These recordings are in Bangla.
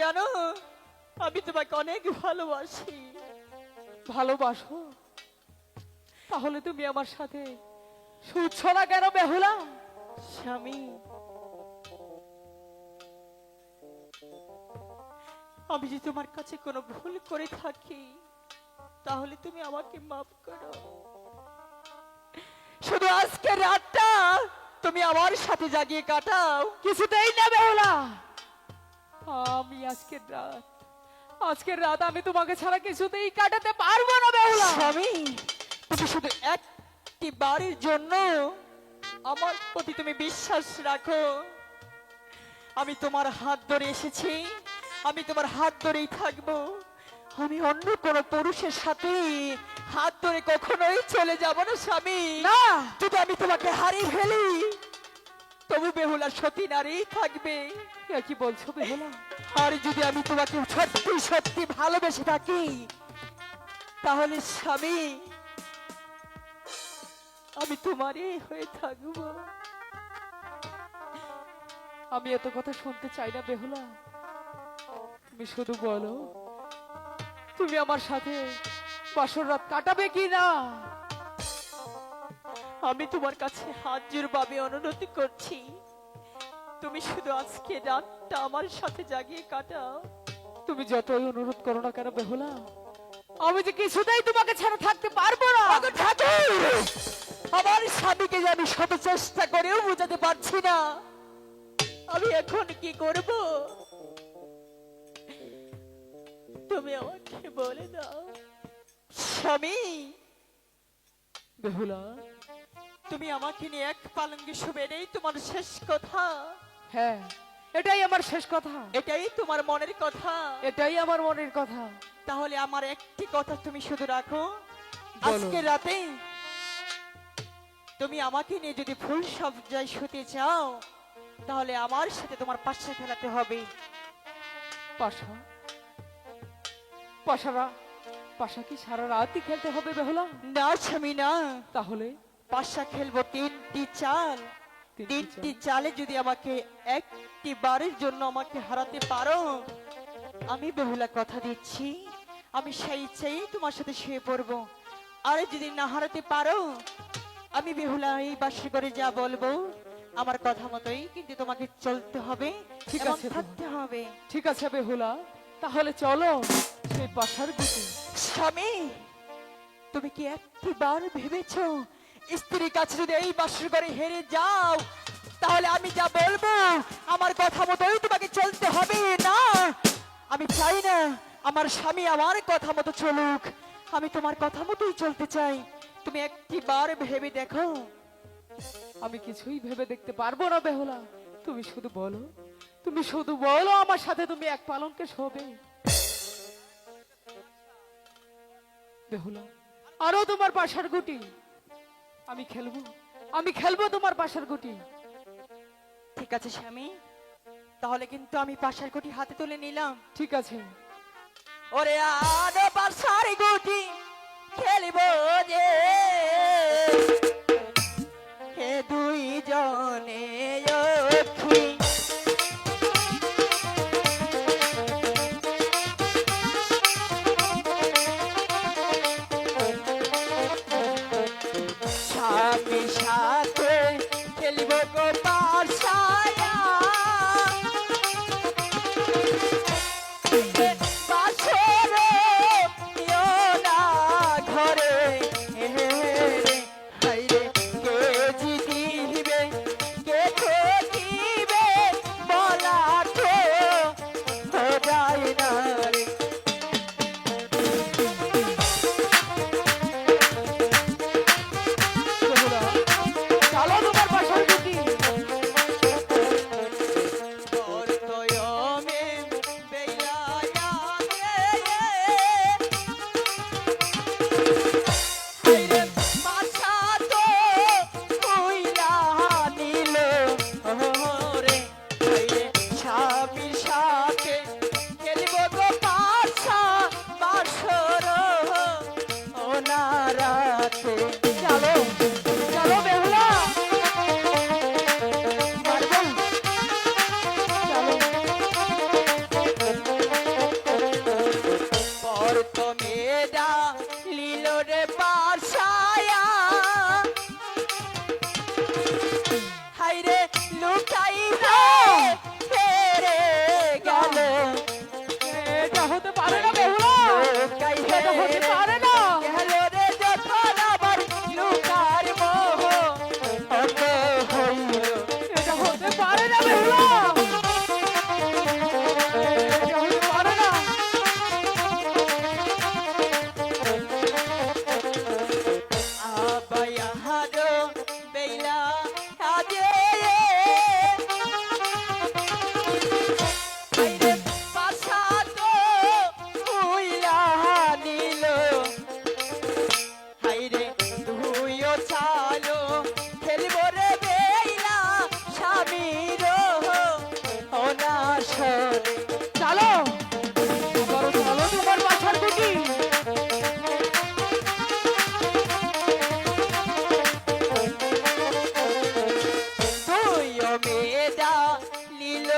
জানো, আমি তোমাকে অনেক ভালোবাসি। ভালোবাসো? তাহলে তুমি আমার সাথে শুচ্ছ না কেন বেহুলা? স্বামী, আমি যদি তোমার কাছে কোনো ভুল করে থাকি, তাহলে তুমি আমাকে মাফ করো। শুধু আজকে রাতটা তুমি আমার সাথে জাগিয়ে কাটাও। কিছুতেই না বেহুলা। আমি আজকের রাত আজকের রাত আমি তোমাকে ছাড়া কিছুতেই কাটাতে পারব না বেহুলা। স্বামী তুমি শুধু একটি বাড়ির জন্য আমার প্রতি তুমি বিশ্বাস রাখো। আমি তোমার হাত ধরে এসেছি আমি তোমার হাত ধরেই থাকব। আমি অন্য কোনো পুরুষের সাথে হাত ধরে কখনোই চলে যাব না স্বামী। না। যদি আমি তোমাকে হারিয়ে ফেলি তবু বেহুলা, সতী নারী থাকবে। কি বলছো বেহুলা? আর যদি আমি তোমাকে সত্যি সত্যি ভালোবেসে থাকি, তাহলে স্বামী, আমি তোমারই হয়ে থাকব। আমি এত কথা শুনতে চাই না বেহুলা। তুমি শুধু বলো, তুমি আমার সাথে বাসর রাত কাটাবে কি না আমি তোমার কাছে হাত জোর ভাবে অনুরোধ করছি। তুমি শুধু আজকে রাতটা আমার সাথে জাগিয়ে কাটাও। তুমি যতই অনুরোধ করো না কেন বেহুলা আমি যে কিছুতেই তোমাকে ছাড়া থাকতে পারব না। আমার স্বামীকে যে আমি শত চেষ্টা করেও বোঝাতে পারছি না। আমি এখন কি করব? তুমি আমাকে বলে দাও। স্বামী! বেহুলা তুমি আমাকে নিয়ে এক পালঙ্গে শুবে নেই তোমার শেষ কথা। হ্যাঁ এটাই আমার শেষ কথা। এটাই তোমার মনের কথা। এটাই আমার মনের কথা। তাহলে আমার একটি কথা তুমি শুধু রাখো। আজকে রাতে তুমি আমাকে নিয়ে যদি ফুল সজ্জায় শুতে চাও তাহলে আমার সাথে তোমার পাশে খেলাতে হবে। পাশা? পাশারা? পাশা কি সারা রাতই খেলতে হবে বেহুলা? না স্বামী না। তাহলে? পাশা খেলব তিনটি চাল। তিনটি চালে। যদি আমাকে একটি বারের জন্য আমাকে হারাতে পারো আমি বেহুলা কথা দিচ্ছি। আমি সেই চাই তোমার সাথে শুয়ে পড়ব। আর যদি না হারাতে পারো আমি বেহুলা এই বাসে করে যা বলব আমার কথা মতোই কিন্তু তোমাকে চলতে হবে ঠিক আছে, থাকতে হবে। ঠিক আছে বেহুলা তাহলে চলো সেই পাশার দিকে। স্বামী তুমি কি একটিবার ভেবেছ স্ত্রীর কাছে যদি এই বাসর করে হেরে যাও, তাহলে আমি যা বলব, আমার কথা মতোই তোমাকে চলতে হবে, না? আমি চাই না আমার স্বামী আমার কথা মতো চলুক। আমি তোমার কথা মতোই চলতে চাই। তুমি একটিবার ভেবে দেখো। আমি কিছুই ভেবে দেখতে পারব না, বেহুলা। তুমি শুধু বলো। তুমি শুধু বলো আমার সাথে তুমি এক পালনকে শোবে। বেহুলা, আরও তোমার পাশার গুটি। আমি খেলব। আমি খেলব তোমার পাশের গুটি। ঠিক আছে স্বামী। তাহলে কিন্তু আমি পাশের গুটি হাতে তুলে নিলাম। ঠিক আছে। ওরে আদে পাশার গুটি খেলিব যে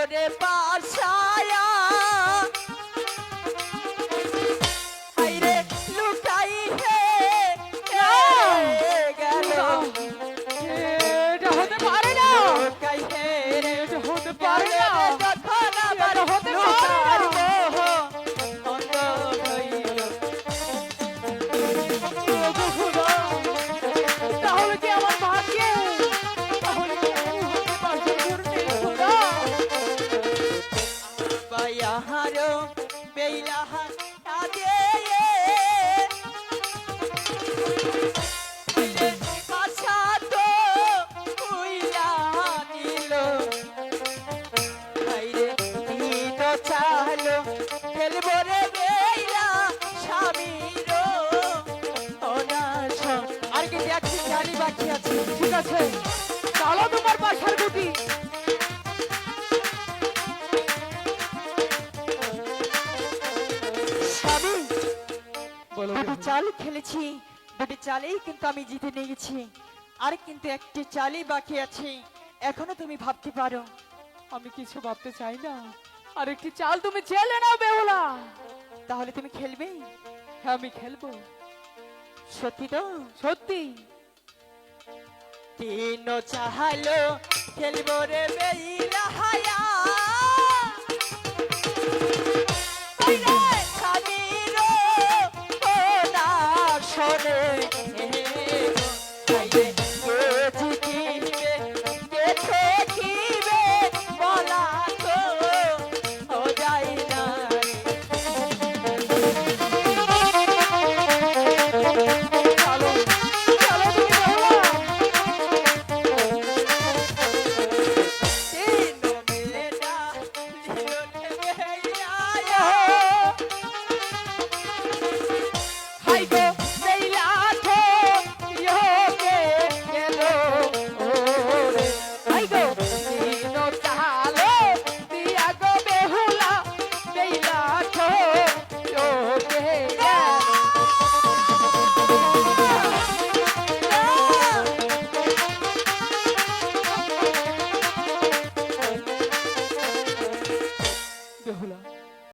If I saw. চাল খেলেছি দুটি চালেই কিন্তু আমি জিতে নিয়ে গেছি আর কিন্তু একটি চালই বাকি আছে। এখনও তুমি ভাবতে পারো। আমি কিছু ভাবতে চাই না। আর একটি চাল তুমি জেলে নাও বেহুলা। তাহলে তুমি খেলবে? হ্যাঁ আমি খেলব। সত্যি তো? সত্যি। তিন চাহালো খেলব রে বেইলা হায়া